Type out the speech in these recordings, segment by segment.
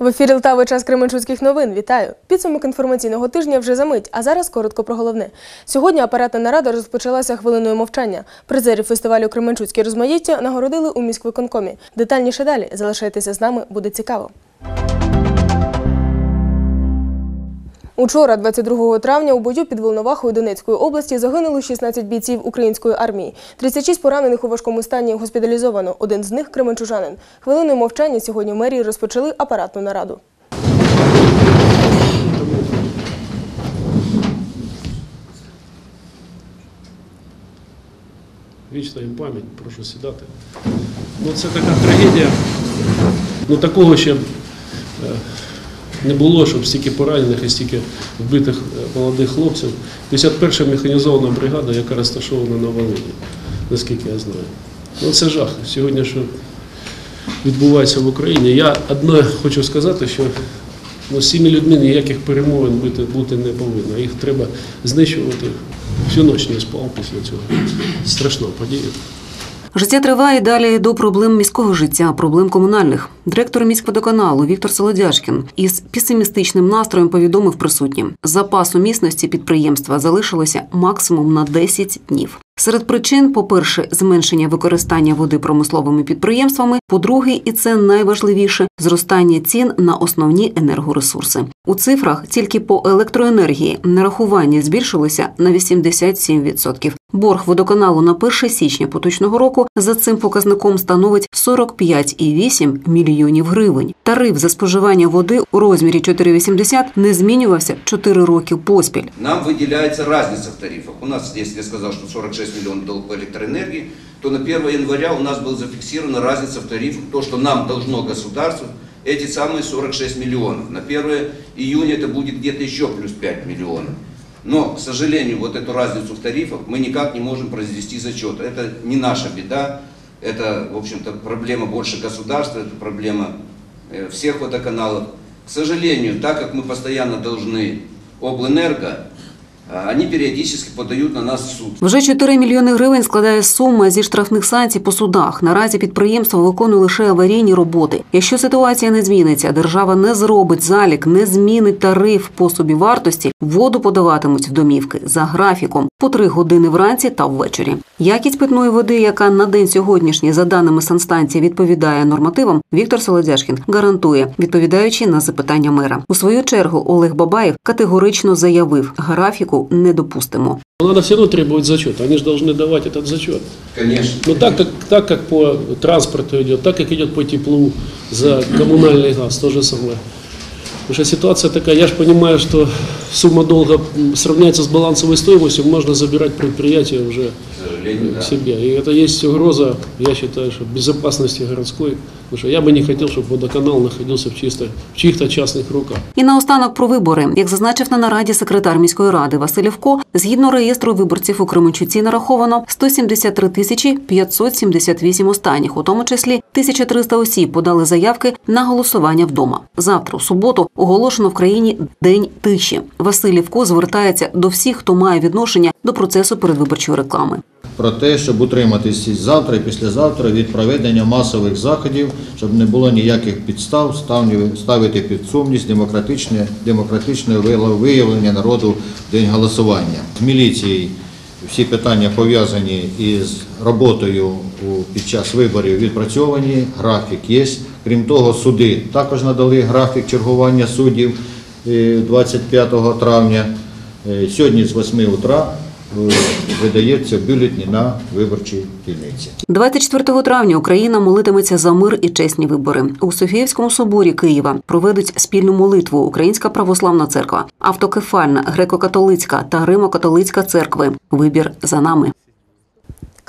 В ефірі Лтави час Кременчуцьких новин. Вітаю! Підсумок інформаційного тижня вже за мить, а зараз коротко про головне. Сьогодні апаратна нарада розпочалася хвилиною мовчання. Призерів фестивалю Кременчуцьке розмаїття нагородили у міськвиконкомі. Детальніше далі. Залишайтеся з нами, буде цікаво. Учора, 22 травня, у бою під Волновахою Донецької області загинули 16 бійців української армії. 36 поранених у важкому стані госпіталізовано. Один з них кременчужанин. Хвилиною мовчання сьогодні в мерії розпочали апаратну нараду. Вічна їм пам'ять, прошу сідати. Ну, це така трагедія. Ну, такого ще е, не було, щоб стільки поранених і стільки вбитих е, молодих хлопців. 51-ша механізована бригада, яка розташована на Волині, наскільки я знаю. Ну, це жах. Сьогодні, що відбувається в Україні. Я одне хочу сказати, що ну, з цими людьми ніяких перемовин бути, бути не повинно. Їх треба знищувати. Всю ніч не спав після цього. Страшна подія. Життя триває далі до проблем міського життя, проблем комунальних. Директор міськводоканалу Віктор Солодяшкін із песимістичним настроєм повідомив присутнім: запасу міцності підприємства залишилося максимум на 10 днів. Серед причин, по-перше, зменшення використання води промисловими підприємствами. По-друге, і це найважливіше зростання цін на основні енергоресурси. У цифрах тільки по електроенергії нарахування збільшилося на 87%. Борг водоканалу на 1 січня поточного року за цим показником становить 45,8 мільйонів гривень. Тариф за споживання води у розмірі 4,80 не змінювався 4 роки поспіль. Нам выделяется разница в тарифах. У нас, если я сказал, что 46 миллионов долг по электроэнергии, то на 1 января у нас была зафиксирована разница в тарифах, то, что нам должно государство, эти самые 46 миллионов. На 1 июня это будет где-то еще плюс 5 миллионов. Но, к сожалению, вот эту разницу в тарифах мы никак не можем произвести зачет. Это не наша беда, это, в общем-то, проблема больше государства, это проблема э, всех водоканалов. К сожалению, так как мы постоянно должны облэнерго, а, они периодически подают на нас в суд. Вже 4 мільйони гривень складає сума зі штрафних санкцій по судах. Наразі підприємство виконує лише аварійні роботи. Якщо ситуація не зміниться, держава не зробить залік, не змінить тариф по собівартості, воду подаватимуть в домівки за графіком по 3 години вранці та ввечері. Якість питної води, яка на день сьогоднішній, за даними санстанції, відповідає нормативам, Віктор Солодяшкін гарантує, відповідаючи на запитання мера. У свою чергу Олег Бабаєв категорично заявив, графіку не допустимо. Но надо все равно требовать зачет. Они же должны давать этот зачет. Конечно. Но так как, так как по транспорту идет, так как идет по теплу за коммунальный газ, то же самое. Потому что ситуация такая, я же понимаю, что сумма долга м, сравняется с балансовой стоимостью, можно забирать предприятие уже К сожалению, к да. себе. И это есть угроза, я считаю, что безопасности городской. Потому что я бы не хотел, чтобы водоканал находился в, чисто, в чьих-то частных руках. І наостанок про вибори, як зазначив на нараді секретар міської ради Василівко, згідно реєстру виборців у Кременчуці нараховано 173 тисячі 578 останніх, у тому числі 1300 осіб подали заявки на голосування вдома. Завтра, у суботу, оголошено в країні день тиші. Василівко звертається до всіх, хто має відношення до процесу передвиборчої реклами. про те, щоб утриматись завтра і післязавтра від проведення масових заходів, щоб не було ніяких підстав ставити під сумнів демократичне, демократичне виявлення- народу в день голосування. З міліцією всі питання пов'язані із роботою під час виборів відпрацьовані, графік є. Крім того, суди також надали графік чергування суддів е, 25 травня. Е, Сьогодні з 8 утра е, видається бюлетні на виборчій дільниці. 24 травня Україна молитиметься за мир і чесні вибори. У Софіївському соборі Києва проведуть спільну молитву Українська православна церква, автокефальна, греко-католицька та римо-католицька церкви. Вибір за нами.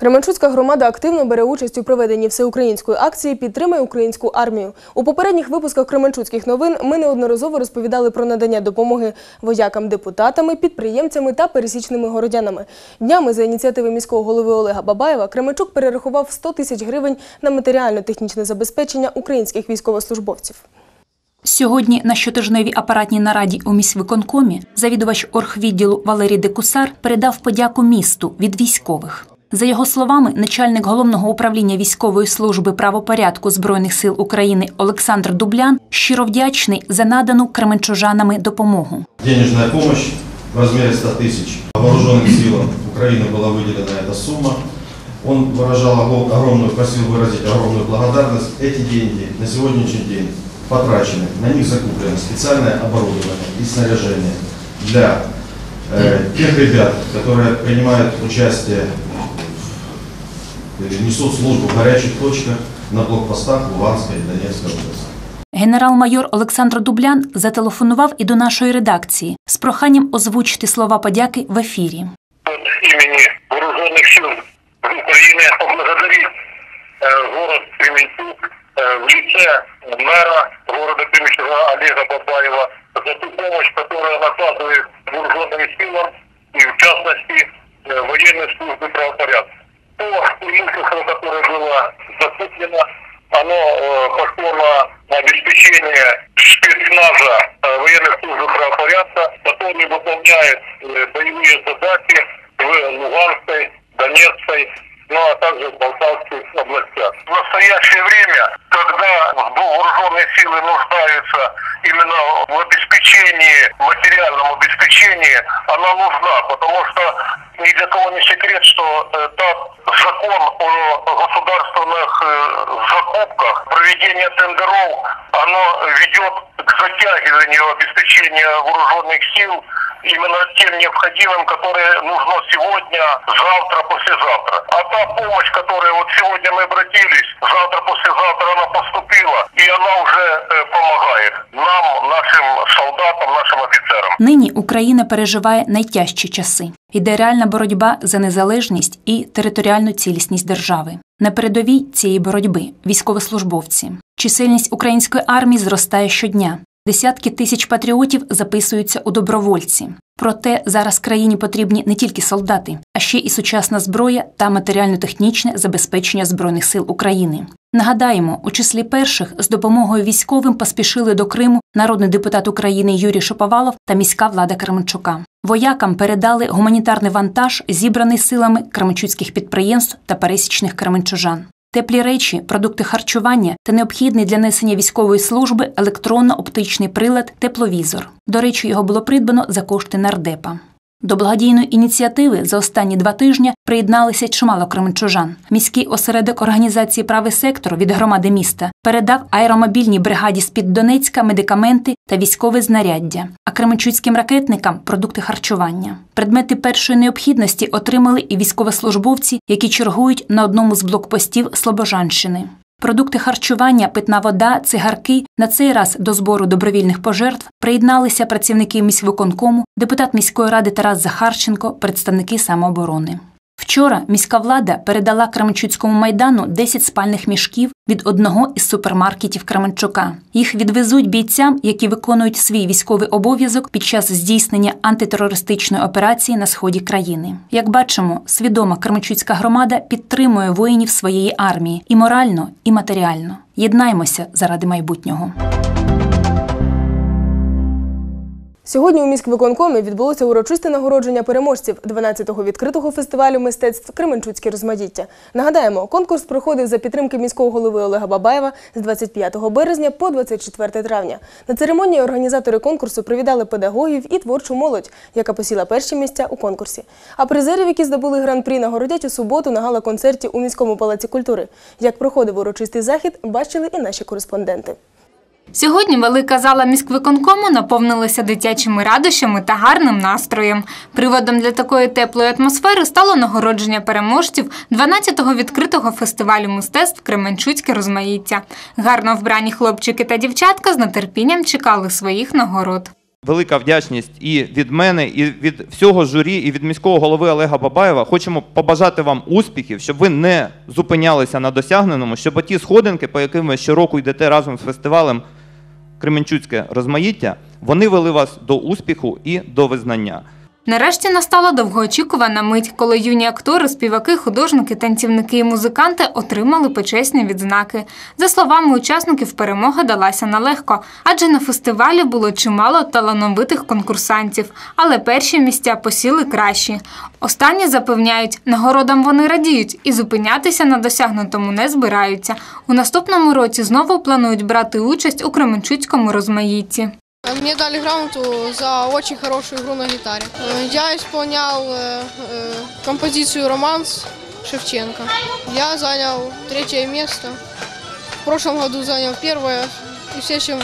Кременчуцька громада активно бере участь у проведенні всеукраїнської акції Підтримай українську армію. У попередніх випусках Кременчуцьких новин ми неодноразово розповідали про надання допомоги воякам депутатами, підприємцями та пересічними городянами. Днями за ініціативи міського голови Олега Бабаєва Кременчук перерахував 100 тисяч гривень на матеріально-технічне забезпечення українських військовослужбовців. Сьогодні на щотижневій апаратній нараді у міськвиконкомі завідувач оргвідділу Валерій Декусар передав подяку місту від військових. За його словами, начальник головного управління військової служби правопорядку збройних сил України Олександр Дублян щиро вдячний за надану кременчужанами допомогу. денежная помощь в размере 100 тысяч. Вооруженным силам Украины была выделена эта сумма. Он выражал ого- огромную, просил выразить огромную благодарность. Эти деньги на сегодняшний день потрачены, на них закуплено специальное оборудование и снаряжение для э, тех ребят, которые принимают участие, э, несут службу в горячих точках на блокпостах Луганской и Донецкой области. Генерал-майор Олександр Дублян зателефонував і до нашої редакції з проханням озвучити слова подяки в ефірі. от имени Вооруженных сил Украины поблагодарить э, город Кременчук э, в лице мэра города Кременчуга Олега Бабаева за ту помощь, которую он оказывает вооруженным силам и в частности э, военной службы правопорядка. То имущество, которое было закуплено, оно э, пошло на обеспечение спецназа э, военной службы правопорядка, который выполняет э, боевые задачи в Луганской, Донецкой, ну а также в Полтавских областях. В настоящее время, когда вооруженные силы нуждаются именно в обеспечении, материальном обеспечении, она нужна, потому что ни для кого не секрет, что э, тот закон о государственных э, закупках, проведение тендеров, оно ведет к затягиванию обеспечения вооруженных сил именно тем необходимым, которое нужно сегодня, завтра, послезавтра. А та помощь, которая вот сегодня мы обратились, завтра, послезавтра она поступила, и она уже э, помогает нам, нашим солдатам, нашим офицерам. Нині Україна переживає найтяжчі часи. Іде реальна боротьба за незалежність і територіальну цілісність держави. На передовій цієї боротьби військовослужбовці. Чисельність української армії зростає щодня. Десятки тисяч патріотів записуються у добровольці. Проте зараз країні потрібні не тільки солдати, а ще і сучасна зброя та матеріально-технічне забезпечення збройних сил України. Нагадаємо, у числі перших з допомогою військовим поспішили до Криму народний депутат України Юрій Шоповалов та міська влада Кременчука. Воякам передали гуманітарний вантаж, зібраний силами кременчуцьких підприємств та пересічних кременчужан. Теплі речі, продукти харчування та необхідний для несення військової служби електронно-оптичний прилад тепловізор. До речі, його було придбано за кошти нардепа. До благодійної ініціативи за останні два тижні приєдналися чимало кременчужан. Міський осередок організації правий сектор від громади міста передав аеромобільній бригаді з-під Донецька медикаменти та військове знаряддя, а кременчуцьким ракетникам продукти харчування. Предмети першої необхідності отримали і військовослужбовці, які чергують на одному з блокпостів Слобожанщини. Продукти харчування, питна вода, цигарки на цей раз до збору добровільних пожертв приєдналися працівники міськвиконкому, депутат міської ради Тарас Захарченко, представники самооборони. Вчора міська влада передала Кременчуцькому майдану 10 спальних мішків від одного із супермаркетів Кременчука. Їх відвезуть бійцям, які виконують свій військовий обов'язок під час здійснення антитерористичної операції на сході країни. Як бачимо, свідома Кременчуцька громада підтримує воїнів своєї армії і морально, і матеріально. Єднаймося заради майбутнього. Сьогодні у міськвиконкомі відбулося урочисте нагородження переможців 12-го відкритого фестивалю мистецтв Кременчуцьке розмаїття. Нагадаємо, конкурс проходив за підтримки міського голови Олега Бабаєва з 25 березня по 24 травня. На церемонії організатори конкурсу привітали педагогів і творчу молодь, яка посіла перші місця у конкурсі. А призерів, які здобули гран-прі, нагородять у суботу на гала-концерті у міському палаці культури. Як проходив урочистий захід, бачили і наші кореспонденти. Сьогодні велика зала міськвиконкому наповнилася дитячими радощами та гарним настроєм. Приводом для такої теплої атмосфери стало нагородження переможців 12-го відкритого фестивалю мистецтв Кременчуцьке розмаїття. Гарно вбрані хлопчики та дівчатка з нетерпінням чекали своїх нагород. Велика вдячність і від мене, і від всього журі, і від міського голови Олега Бабаєва. Хочемо побажати вам успіхів, щоб ви не зупинялися на досягненому, щоб ті сходинки, по яким ви щороку йдете разом з фестивалем Кременчуцьке розмаїття, вони вели вас до успіху і до визнання. Нарешті настала довгоочікувана мить, коли юні актори, співаки, художники, танцівники і музиканти отримали почесні відзнаки. За словами учасників, перемога далася нелегко, адже на фестивалі було чимало талановитих конкурсантів, але перші місця посіли кращі. Останні запевняють, нагородам вони радіють і зупинятися на досягнутому не збираються. У наступному році знову планують брати участь у Кременчуцькому розмаїтті. Мне дали грамоту за очень хорошую игру на гитаре. Э, Я исполнял э, э, композицию «Романс» Шевченко. Я занял третье место. В прошлом году занял первое. И в следующем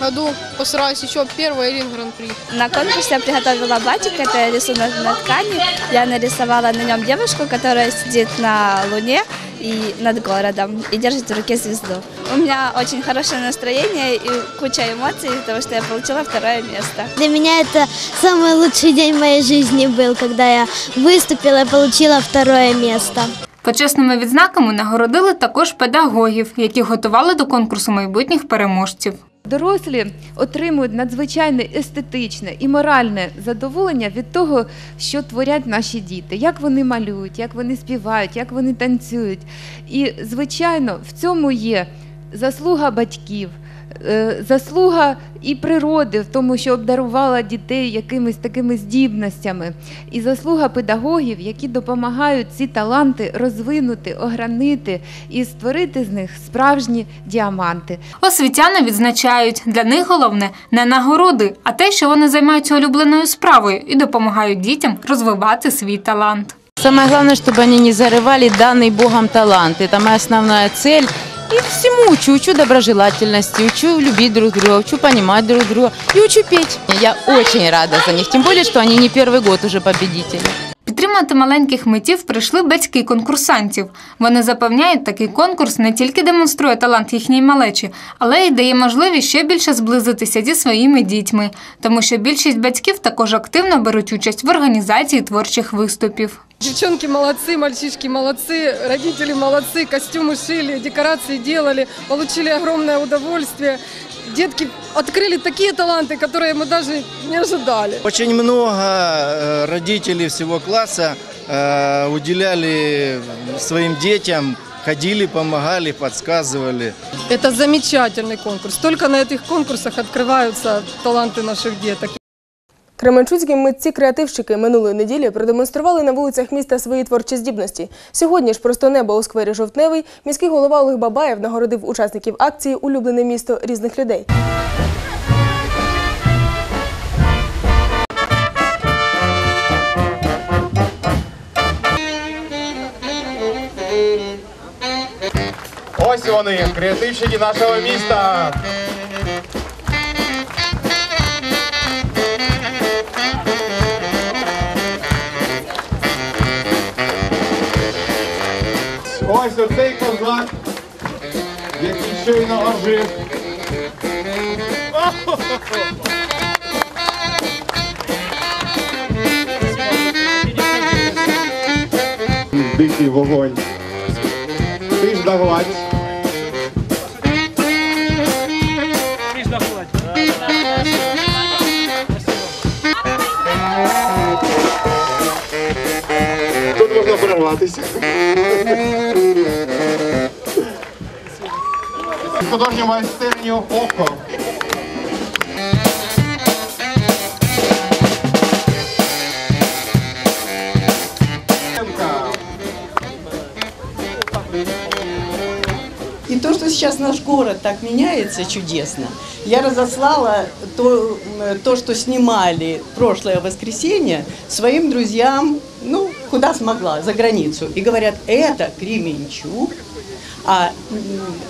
году постараюсь еще первое или гран-при. На конкурсе я приготовила батик, это рисунок на ткани. Я нарисовала на нем девушку, которая сидит на луне и над городом и держит в руке звезду. У меня очень хорошее настроение и куча эмоций, потому что я получила второе место. Для меня это самый лучший день моей жизни был, когда я выступила и получила второе место. Почесними відзнаками нагородили також педагогів, які готували до конкурсу майбутніх переможців. Дорослі отримують надзвичайне естетичне і моральне задоволення від того, що творять наші діти, як вони малюють, як вони співають, як вони танцюють. І, звичайно, в цьому є заслуга батьків. е, Заслуга і природи в тому, що обдарувала дітей якимись такими здібностями, і заслуга педагогів, які допомагають ці таланти розвинути, огранити і створити з них справжні діаманти. Освітяни відзначають, для них головне не нагороди, а те, що вони займаються улюбленою справою і допомагають дітям розвивати свій талант. Самое главное, чтобы они не зарывали данный Богом талант. Это моя основная цель. И всему учу. Учу доброжелательности, учу любить друг друга, учу понимать друг друга и учу петь. Я очень рада за них, тем более, что они не первый год уже победители. Підтримати маленьких митів прийшли батьки конкурсантів. Вони запевняють, такий конкурс не тільки демонструє талант їхньої малечі, але й дає можливість ще більше зблизитися зі своїми дітьми, тому що більшість батьків також активно беруть участь в організації творчих виступів. Девчонки молодцы, мальчишки молодцы, родители молодцы, костюмы шили, декорации делали, получили огромное удовольствие. Детки открыли такие таланты, которые мы даже не ожидали. Очень много э, родителей всего класса э, уделяли своим детям, ходили, помогали, подсказывали. Это замечательный конкурс. Только на этих конкурсах открываются таланты наших деток. Кременчуцькі митці-креативщики минулої неділі продемонстрували на вулицях міста свої творчі здібності. Сьогодні ж просто небо у сквері Жовтневий міський голова Олег Бабаєв нагородив учасників акції Улюблене місто різних людей. Ось вони, креативщики нашого міста. Ось оцей козак, який щойно ожив. Дикий вогонь. Ти ж догладь. Тут можна перерватися. Художню майстерню око. И то, что сейчас наш город так меняется чудесно, я разослала то, то что снимали прошлое воскресенье своим друзьям, ну, куда смогла, за границу. И говорят, это Кременчуг. А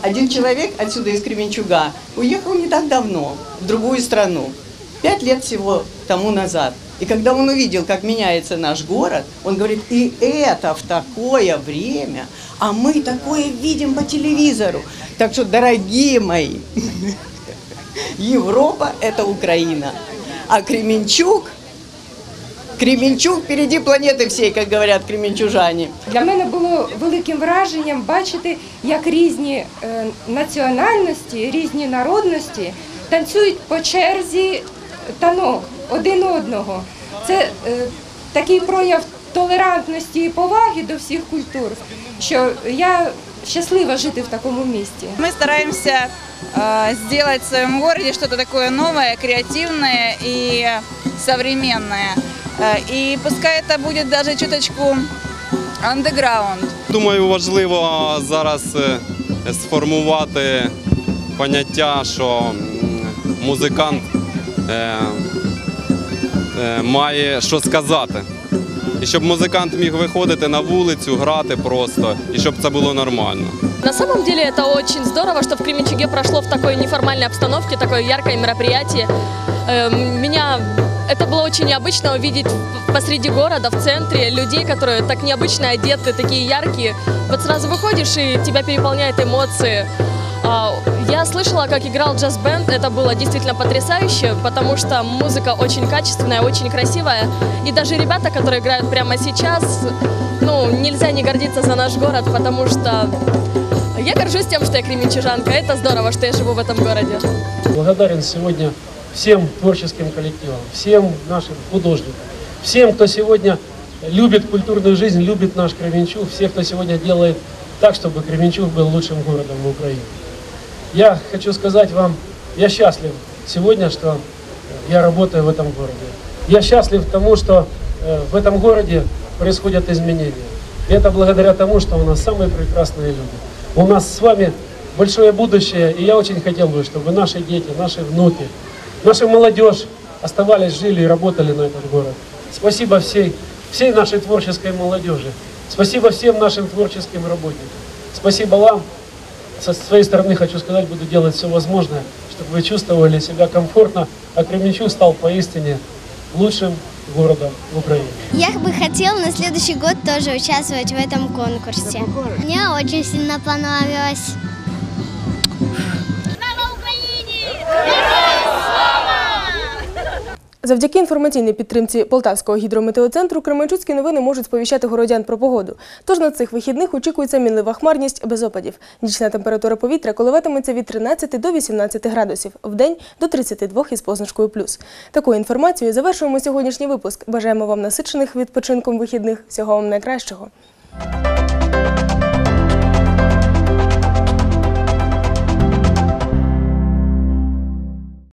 один человек отсюда из Кременчуга уехал не так давно, в другую страну, пять лет всего тому назад. И когда он увидел, как меняется наш город, он говорит, и это в такое время, а мы такое видим по телевизору. Так что, дорогие мои, Европа – это Украина, а Кременчуг, Кременчуг впереди планеты всей, как говорят кременчужане. Для мене було великим враженням бачити, як різні е, національності, різні народності танцюють по черзі танок один одного. Це е, такий прояв толерантності і поваги до всіх культур, що я щаслива жити в такому місті. Мы стараемся э, сделать в своем городе что-то такое новое, креативное и современное. Э, и пускай это будет даже чуточку андеграунд. Думаю, важливо зараз е, сформувати поняття, що м, музикант е, е, має що сказати. І щоб музикант міг виходити на вулицю, грати просто, і щоб це було нормально. На самом деле это очень здорово, что в Кременчуге прошло в такой неформальной обстановке, такое яркое мероприятие. Эм, Меня это было очень необычно увидеть посреди города, в центре, людей, которые так необычно одеты, такие яркие. Вот сразу выходишь, и тебя переполняют эмоции. А, Я слышала, как играл джаз-бенд, это было действительно потрясающе, потому что музыка очень качественная, очень красивая. И даже ребята, которые играют прямо сейчас, ну, нельзя не гордиться за наш город, потому что я горжусь тем, что я кременчужанка. Это здорово, что я живу в этом городе. Благодарен сегодня всем творческим коллективам, всем нашим художникам, всем, кто сегодня любит культурную жизнь, любит наш Кременчуг, всех, кто сегодня делает так, чтобы Кременчуг был лучшим городом в Украине. Я хочу сказать вам, я счастлив сегодня, что я работаю в этом городе. Я счастлив тому, что э, в этом городе происходят изменения. И это благодаря тому, что у нас самые прекрасные люди. У нас с вами большое будущее, и я очень хотел бы, чтобы наши дети, наши внуки, наша молодежь оставались, жили и работали на этот город. Спасибо всей, всей нашей творческой молодежи. Спасибо всем нашим творческим работникам. Спасибо вам. Со своей стороны хочу сказать, буду делать все возможное, чтобы вы чувствовали себя комфортно, а Кременчуг стал поистине лучшим городом в Украине. Я бы хотела на следующий год тоже участвовать в этом конкурсе. Мне очень сильно понравилось. Завдяки інформаційній підтримці Полтавського гідрометеоцентру Кременчуцькі новини можуть сповіщати городян про погоду. Тож на цих вихідних очікується мінлива хмарність без опадів. Нічна температура повітря коливатиметься від 13 до 18 градусів, вдень до 32 із позначкою плюс. Такою інформацією завершуємо сьогоднішній випуск. Бажаємо вам насичених відпочинком вихідних. Всього вам найкращого.